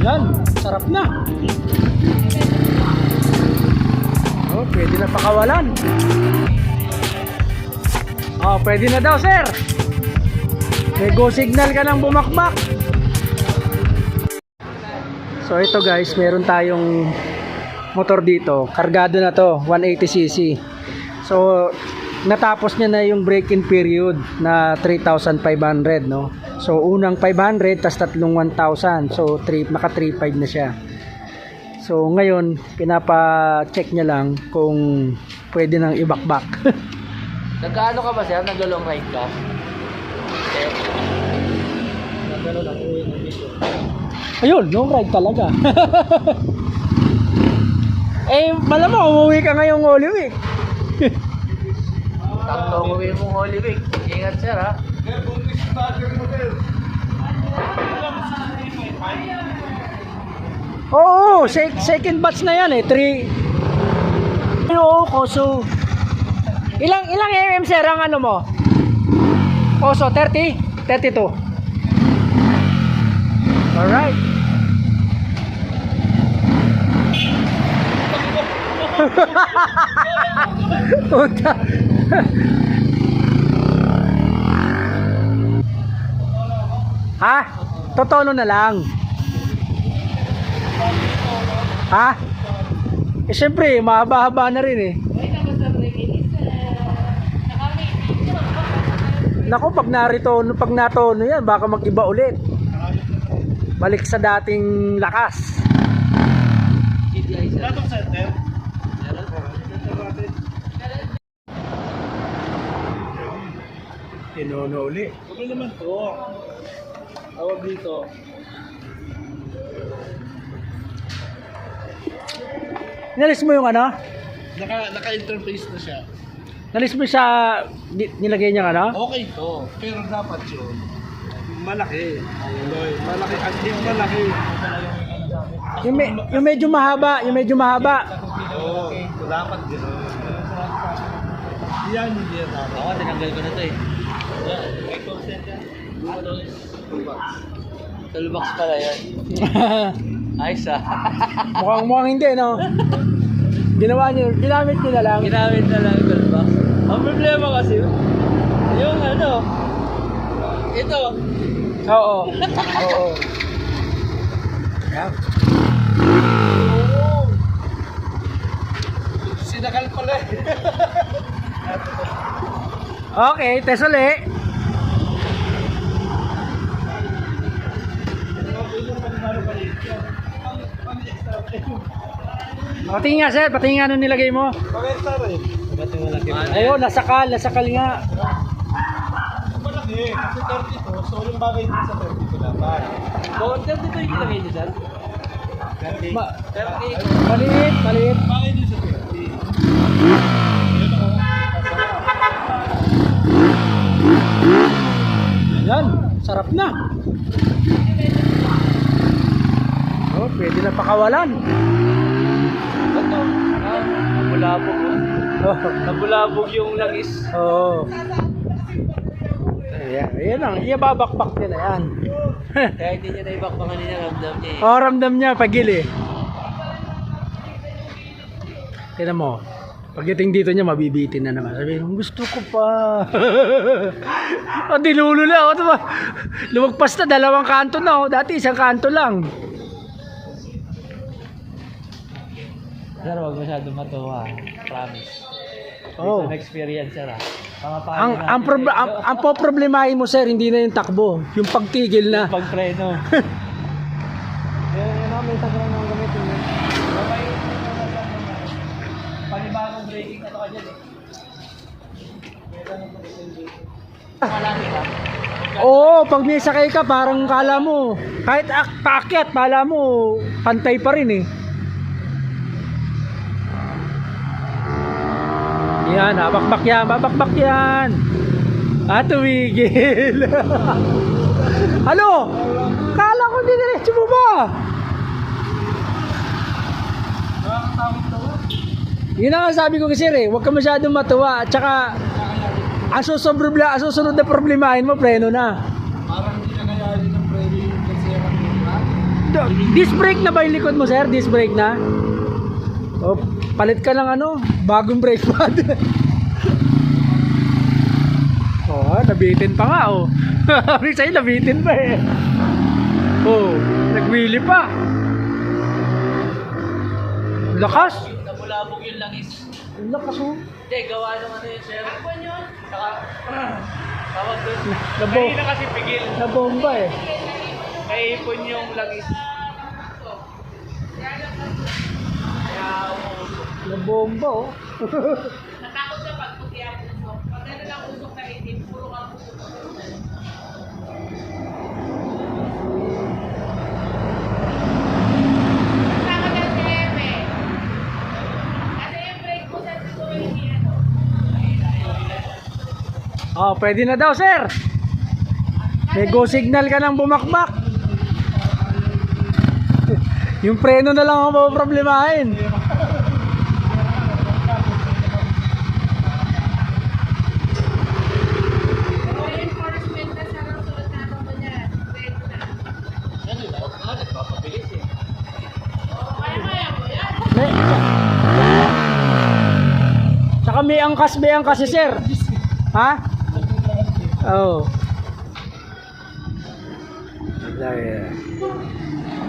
Yan, sarap na. Oh, pwede na pakawalan. Oh, pwede na daw, sir. May go signal ka ng bumakbak. So ito guys, meron tayong motor dito. Kargado na to, 180cc. So natapos niya na yung break-in period na 3,500 no. So unang 500 tas tatlong 1,000. So 3 naka 3,500 na siya. So ngayon pinapa-check niya lang kung pwede nang ibakbak. Nagkaano ka ba sir? Nag-long ride ka? Eh, Ayun, no ride talaga. eh, malamang umuwi ka ngayong Holy Week. Sakto umuwi mong Holy Week. Ingat sir ha. Oo, sec- second batch na yan eh. 3 Oo, Koso. Ilang ilang mm sir ang ano mo? Koso, 30? 32. Alright. Puta. ha? Totono na lang. Ha? Eh syempre, mahaba-haba na rin eh. Nako, pag narito, pag natono yan, baka mag-iba ulit. Balik sa dating lakas. GTI sir. Tinono uli. Ano naman to? Tawag dito. Nalis mo yung ano? Naka, naka-interface na siya. Nalis mo sa nilagay niya ano? Okay to. Pero dapat yun. Malaki. Loy, malaki. At yung malaki. Yung, me- yung medyo mahaba, yung medyo mahaba. Oo. Oh, dapat gano'n. Yan hindi yan dapat. Ako, tinanggal ko na to eh. Toolbox pala yan. Ayos ah. mukhang mukhang hindi, no? Ginawa niyo, ginamit niyo na lang. Ginamit na lang yung toolbox. Ang problema kasi, yung ano, ito, Oo. Oo. Yan. Sinakal pala eh. Okay, test uli. Patingin nga sir, patingin nga nung nilagay mo. Ayun, nasakal, nasakal nga. Malaki. Kasi 32. So yung bagay din sa 32 dapat. Bawat dito yung ilagay niyo sir? Ma- 30. maliit, maliit. Bagay din sa 30. Sarap na. Oh, pwede na pakawalan. Ito, ah, nabulabog. oh. Oh. Nabulabog yung langis. Oo. Ayan, ayan lang. Ibabakbak niya na yan. Kaya hindi niya naibakbangan niya, ramdam niya eh. oh, ramdam niya pagili. Tignan mo. Pagdating dito niya, mabibitin na naman. Sabi, gusto ko pa. oh, dilulula. Oh, diba? Lumagpas na, dalawang kanto na. Oh. Dati isang kanto lang. Sir, huwag masyado matuwa. Promise. Oh. Based experience, sir ah. Ang, ang, prob- ang, ang poproblemahin mo, sir, hindi na yung takbo. Yung pagtigil na. Pagpreno. Yan, ako, may tagal na gamitin yun. Panibagong braking na to ka dyan eh. Oo, pag may sakay ka, parang kala mo, kahit ak- paakyat, kala mo, pantay pa rin eh. Yan, babakbak yan, babakbak yan. Ah, tumigil. Halo? Kala ko diniretso mo ba? Yun ang sabi ko kasi eh, huwag ka masyadong matuwa. At saka, ang susunod, ang susunod na problemahin mo, preno na. Parang hindi na kaya yun ang pwede yung. Do- Disc brake na ba yung likod mo, sir? Disc brake na? O, palit ka ng ano, bagong brake pad. oh, nabitin pa nga, oh. Sabi sa'yo, nabitin pa eh. Oh, nagwili pa. Lakas. Nabulabog yung langis. Ang Lakas, oh. Hindi, gawa ng ano yun, sir. Ako yun? Saka, tawag doon. Nabo, Kanina kasi pigil. nabomba eh. Naipon yung langis. Nabomba, oh. Oh, pwede na daw, sir. May go signal ka ng bumakbak. Yung preno na lang ang problemahin. Pero enforcement na sa susunod na mo niya. Break na. Ba? Nga, nagpapabilis. Oo, kaya-kaya mo yan. May... Tsaka may angkas, may angkas si sir. Ha? Oh. Eh.